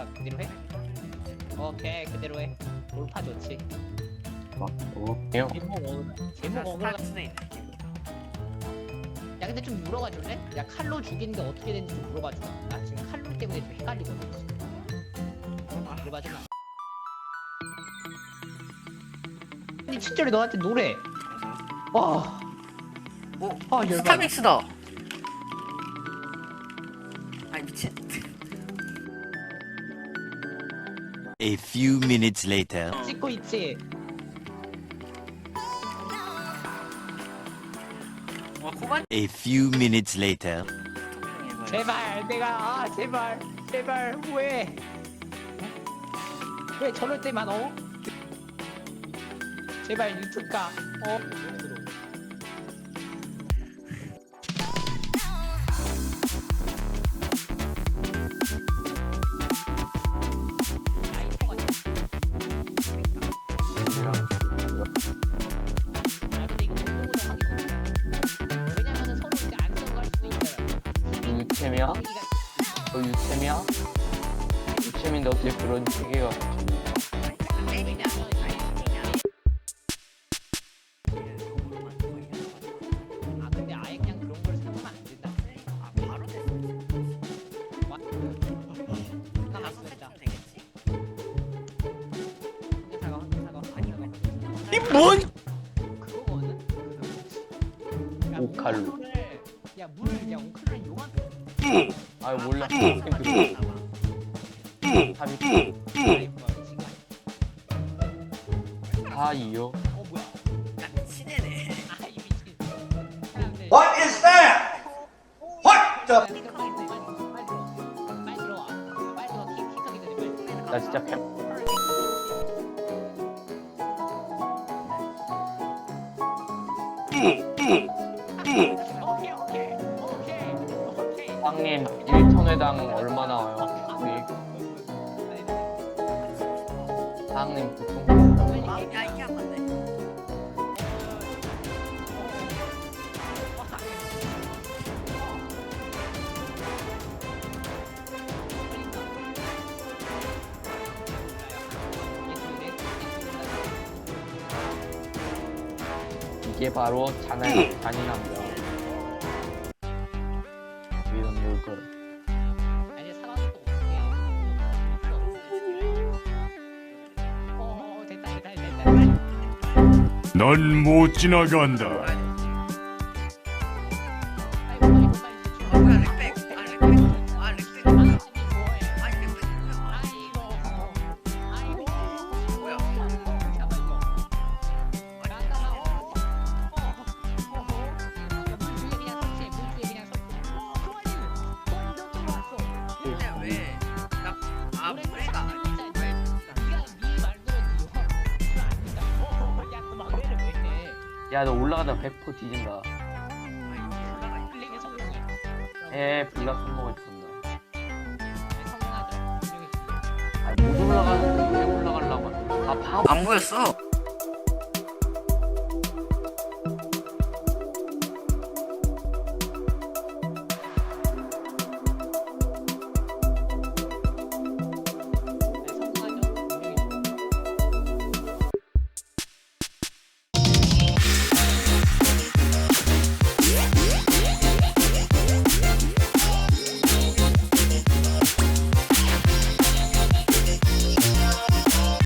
올라 그대로 해. 오케이 그대로 해. 돌파 좋지. 오케이. 제목 어그로. 제목 있네. 야 근데 좀 물어봐 줄래? 야 칼로 죽이는 게 어떻게 되는지 좀 물어봐 줘. 나 지금 칼로 때문에 좀 헷갈리거든. 물어봐 줘. 아니 친절히 너한테 노래. 와. 오, 아 열받아. 스타믹스다. 아이 미친. A few minutes later. 찍고 있지. 와 코반. A few minutes later. 제발 내가 아 제발 제발 왜? 왜 저럴 때만 어? 제발 유튜브 가. 어? 유채미야? 너 유채미야? 유채미인데 어떻게 그런 사과. 뭔? 오칼로. 야 물, 야 오칼로는 용암. 아 몰라 음. 그 음. 답이 다 이요. What is that? What the? 나 진짜 배 오케이, 빵님 1톤회당 얼마 나와요? 우리 빵님 보통 이게 바로 잔인 잔인함이야 넌 못 지나간다. 아 뭐야 렉백. 아 렉백. 아 왜? 나 아 야 너 올라가다 100% 뒤진다. 에 블락 손목을 푼다 아못 올라가는데 왜 올라가려고 아 바보 안 보였어.